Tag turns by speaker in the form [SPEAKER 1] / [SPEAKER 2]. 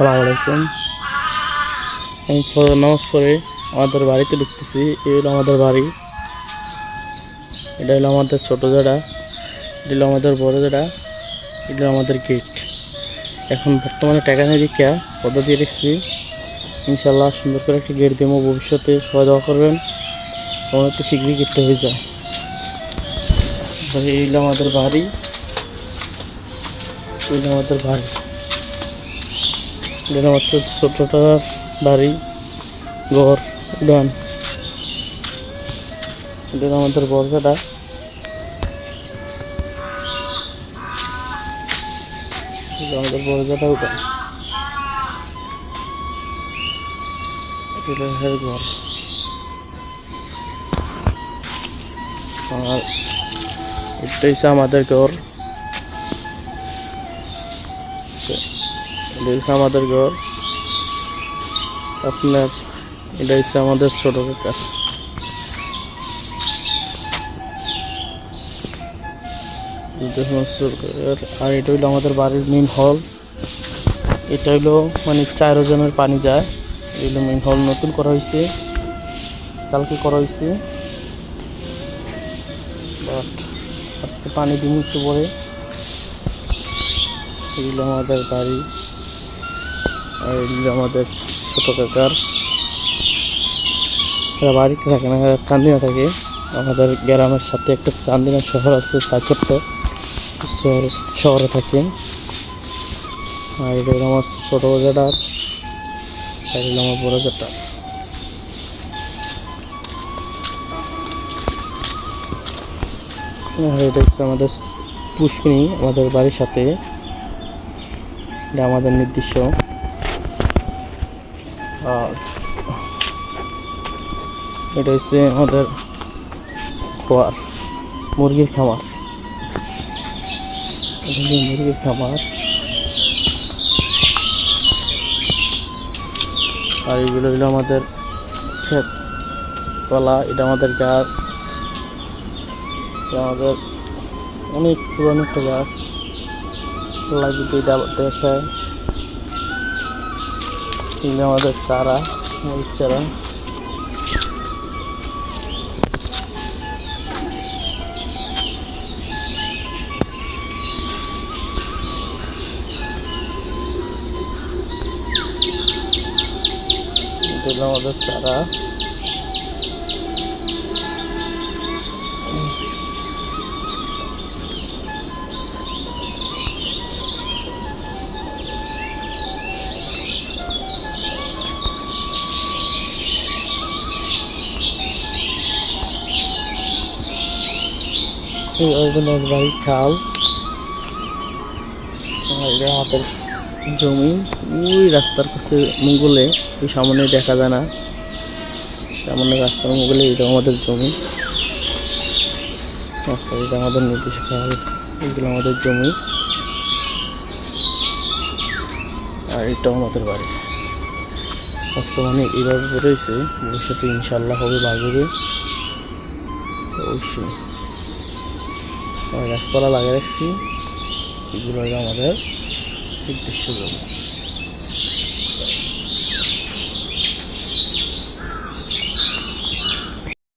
[SPEAKER 1] আসসালামু আলাইকুম। আমি নামাজ পড়ে আমাদের বাড়িতে ঢুকতেছি। এই হলো আমাদের বাড়ি। এটা হলো আমাদের ছোটো জায়গা এটা হলো আমাদের বড় জায়গা এটা আমাদের গেট এখন বর্তমানে টাকা নিয়ে দীক্ষা পদ্মা দিয়ে রেখেছি। ইনশাল্লাহ সুন্দর করে একটা গেট দেবো। ভবিষ্যতে সবাই দোয়া করবেন। আমার একটু শীঘ্রই গেটটা হয়ে যায়। এই হলো আমাদের বাড়ি। এই হলো আমাদের বাড়ি। এটা হচ্ছে ছোটটা বাড়ি ঘর উড়ান এটা আমাদের বর্ষাটা আমাদের বর্ষাটা উঠান ঘর আর আমাদের ঘর আমাদের ঘর। আপনার, এটা হচ্ছে আমাদের ছোট কাকা। আর এটা হইল আমাদের বাড়ির মেন হল এটা হইল মানে চার জনের পানি যায়। এগুলো মেন হল নতুন করা হয়েছে। কালকে করা হয়েছে। বাট আজকে পানি দিন একটু পরে। এগুলো আমাদের বাড়ি। আর আমাদের ছোট কাকার এরা বাড়িতে থাকে না চান্দিনা থাকে। আমাদের গ্রামের সাথে একটা চান্দিনা শহর আছে চার ছোট্ট শহরে থাকে। আর এটা হলো আমার ছোটো বাজারটা আর হলো আমার বড় বাজারটা এটা হচ্ছে আমাদের পুষ্কিনি আমাদের বাড়ির সাথে। এটা আমাদের নির্দিষ্ট। আর এটা হচ্ছে আমাদের খোয়ার মুরগির খামার। মুরগির খামার। আর এগুলো হলো আমাদের ক্ষেত কলা, এটা আমাদের গাছ। এটা আমাদের অনেক পুরনো একটা গাছ। লাগবে এটা দেখায়। এগুলো আমাদের চারা মরিচ চারা। আমাদের চারা। এই ওইখানে বাড়ির খাল আমাদের জমি। ওই রাস্তার কাছে মুগলে ওই সামনে দেখা যায় না। সামনে রাস্তার মুগলে এটা আমাদের জমি। আচ্ছা, এটা আমাদের নির্দিষ্ট খাল। এগুলো আমাদের জমি। আর এটাও আমাদের বাড়ি। বর্তমানে এইভাবে রয়েছে ভবিষ্যতে ইনশাল্লাহ হবে বাড়বে। অবশ্যই। গাছপালা লাগিয়ে রাখছি। এগুলো আমাদের উদ্দেশ্য